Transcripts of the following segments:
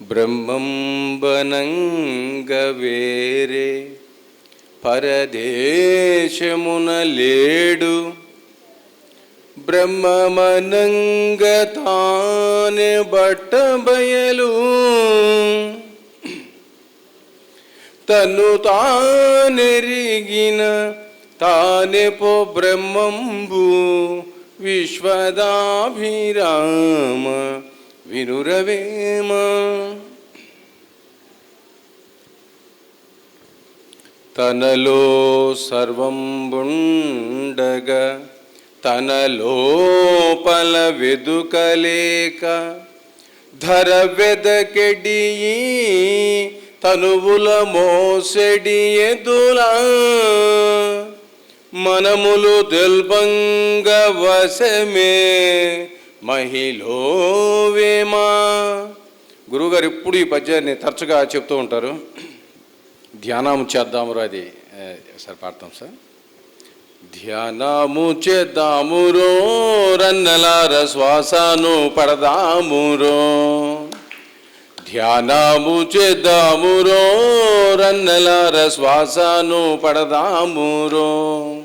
బ్రహ్మంబనంగ వేరే పరదేశమున లేడు బ్రహ్మమనంగ తానే బట్ట బయలు తను తానెరిగిన తానే పో బ్రహ్మంబు విశ్వదాభిరామ. వినురవేమ? తనలో సర్వం తనలోపల తన లోపల వెదుకలేక ధర వెదకెడి తనువుల మోసెడి ఎదులా మనములు తెల్పంగ వశమే మహిళో వేమా గురువుగారు ఎప్పుడు ఈ పద్యాన్ని తరచుగా చెప్తూ ఉంటారు. ధ్యానము చేద్దాము అది. సార్ పాడతాం సార్. ధ్యానము చేద్దామురో రన్నలార శ్వాసను పడదామురో ధ్యానము చేద్దామురో రన్నలార శ్వాసను పడదామురో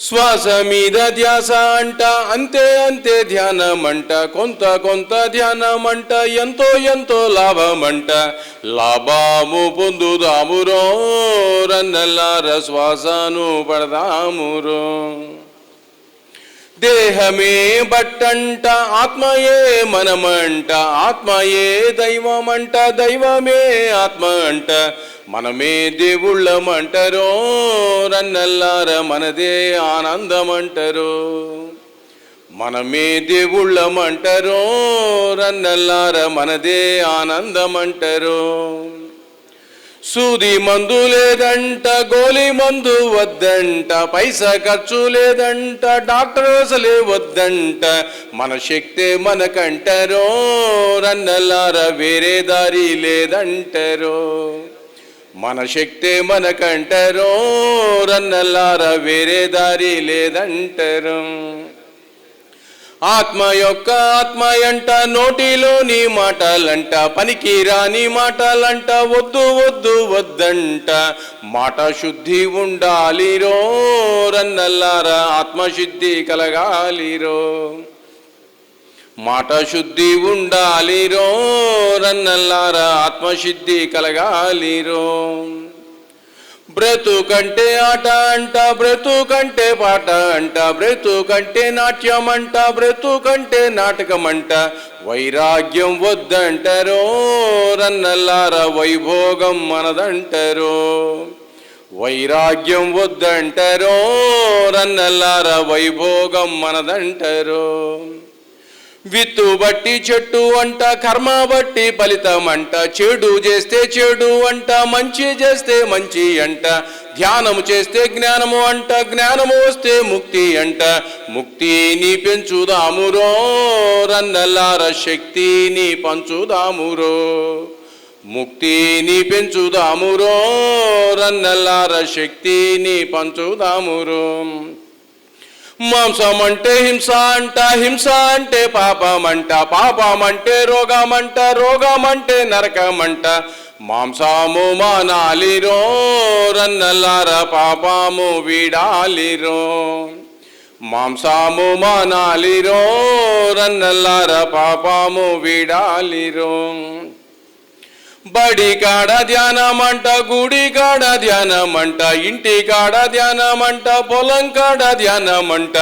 శ్వాస మీద ధ్యాస అంట అంతే అంతే ధ్యానమంట కొంత కొంత ధ్యానమంట ఎంతో ఎంతో లాభమంట. లాభము పొందుదామురో రన్నల్లార శ్వాసను పడదామురో. దేహమే బట్టంట ఆత్మయే మనమంట ఆత్మయే దైవమంట దైవమే ఆత్మ అంట మనమే దేవుళ్ళమంటారో రన్నల్లార మనదే ఆనందమంటారు. మనమే దేవుళ్ళమంటారో రన్నల్లార మనదే ఆనందమంటారు. సూది మందు లేదంట గోలి మందు వద్దంట పైసా ఖర్చు లేదంట డాక్టర్ అసలే వద్దంట. మన శక్తే మనకంటారో రన్నలార వేరే దారి లేదంటారో. మన శక్తే మనకంటారో రన్నలార వేరే దారి లేదంటారు. ఆత్మ యొక్క ఆత్మ అంట నోటిలోని మాటలంట పనికి రాని మాటలంట వద్దు వద్దు వద్దంట. మాట శుద్ధి ఉండాలిరో రన్నల్లారా ఆత్మశుద్ధి కలగాలిరో. మాట శుద్ధి ఉండాలిరో రన్నల్లారా ఆత్మశుద్ధి కలగాలిరో. బ్రతుకంటే ఆట అంట బ్రతుకంటే పాట అంట బ్రతుకంటే నాట్యం అంట బ్రతుకంటే నాటకం అంట వైరాగ్యం వద్దంటారో రన్నల్లార వైభోగం మనదంటారో. వైరాగ్యం వద్దంటారో రన్నల్లార వైభోగం మనదంటారో. విత్తు బట్టి చెట్టు అంట కర్మ బట్టి ఫలితం అంట చెడు చేస్తే చెడు అంట మంచి చేస్తే మంచి అంట ధ్యానము చేస్తే జ్ఞానము అంట జ్ఞానము వస్తే ముక్తి అంట. ముక్తిని పెంచుదామురో రన్నలార శక్తిని పంచుదామురో ముక్తిని పెంచుదామురో రన్నలార శక్తిని పంచుదామురో మాంసం అంటే హింస అంట హింస అంటే పాపం అంట పాపం అంటే రోగం అంట రోగం అంటే నరకం అంట మాంసము మానాలిరో రన్నలార పాపము వీడాలిరో. మాంసము మానాలిరో రన్నలార పాపము వీడాలిరో. బడి కాడ ధ్యానమంట గుడి కాడ ధ్యానమంట ఇంటి కాడ ధ్యానమంట పొలం కాడ ధ్యానమంట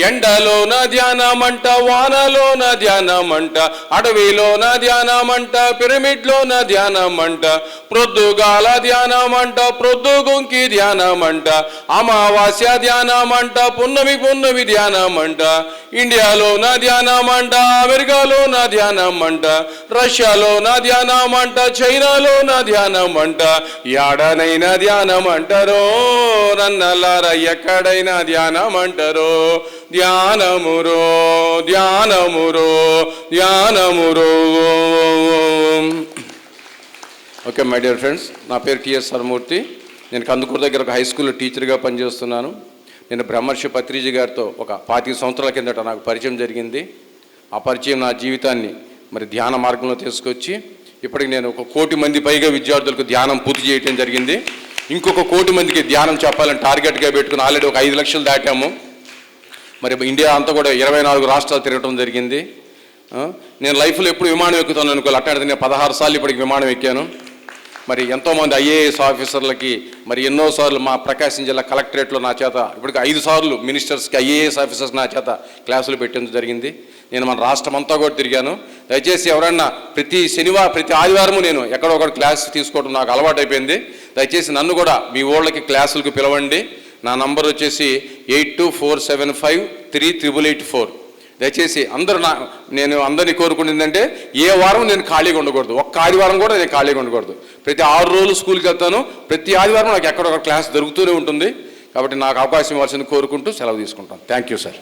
ఎండలోన ధ్యానమంట వానలోన ధ్యానమంట అడవిలోన ధ్యానమంట పిరమిడ్లోన ధ్యానమంట ప్రొద్దుగాల ధ్యానమంట ప్రొద్దుగుంకి ధ్యానమంట అమావాస్య ధ్యానమంట పున్నమి పున్నమి ధ్యానమంట ఇండియాలోన ధ్యానమంట అమెరికాలోన ధ్యానమంట రష్యాలోన ధ్యానమంట ధ్యానం అంటారు యాడనైనా ధ్యానం అంటారో రన్నలార ఎక్కడైనా ధ్యానం అంటారో ధ్యానమురో ధ్యానమురో ధ్యానమురో. ఓకే మై డియర్ ఫ్రెండ్స్ నా పేరు టిఎస్ సరమూర్తి. నేను కందుకూరు దగ్గర ఒక హై స్కూల్లో టీచర్గా పనిచేస్తున్నాను. నేను బ్రహ్మర్షి పత్రిజీ గారితో ఒక పాతిక సంవత్సరాల కిందట నాకు పరిచయం జరిగింది. ఆ పరిచయం నా జీవితాన్ని మరి ధ్యాన మార్గంలో తీసుకొచ్చి ఇప్పటికి నేను ఒక కోటి మంది పైగా విద్యార్థులకు ధ్యానం పూర్తి చేయటం జరిగింది. ఇంకొక కోటి మందికి ధ్యానం చెప్పాలని టార్గెట్గా పెట్టుకుని ఆల్రెడీ ఒక ఐదు లక్షలు దాటాము. మరి ఇండియా అంతా కూడా ఇరవై నాలుగు రాష్ట్రాలు తిరగటం జరిగింది. నేను లైఫ్లో ఎప్పుడు విమానం ఎక్కుతాను అనుకో అట్లాంటిది నేను పదహారు సార్లు ఇప్పటికి విమానం ఎక్కాను. మరి ఎంతోమంది ఐఏఎస్ ఆఫీసర్లకి మరి ఎన్నోసార్లు మా ప్రకాశం జిల్లా కలెక్టరేట్లో నా చేత ఇప్పటికి ఐదు సార్లు మినిస్టర్స్కి ఐఏఎస్ ఆఫీసర్స్ నా చేత క్లాసులు పెట్టడం జరిగింది. నేను మన రాష్ట్రం అంతా కూడా తిరిగాను. దయచేసి ఎవరన్నా ప్రతి శనివారం ప్రతి ఆదివారము నేను ఎక్కడో ఒకటి క్లాస్ తీసుకోవడం నాకు అలవాటు అయిపోయింది దయచేసి నన్ను కూడా మీ ఓళ్ళకి క్లాసులకు పిలవండి. నా నంబర్ వచ్చేసి eight two four seven five three triple eight four. దయచేసి అందరూ నా నేను అందరినీ కోరుకునేందంటే ఏ వారం నేను ఖాళీగా ఉండకూడదు. ఒక్క ఆదివారం కూడా నేను ఖాళీగా ఉండకూడదు. ప్రతి ఆరు రోజులు స్కూల్కి వెళ్తాను. ప్రతి ఆదివారం నాకు ఎక్కడొక క్లాస్ దొరుకుతూనే ఉంటుంది. కాబట్టి నాకు అవకాశం ఇవ్వాల్సింది కోరుకుంటూ సెలవు తీసుకుంటాను. Thank you sir.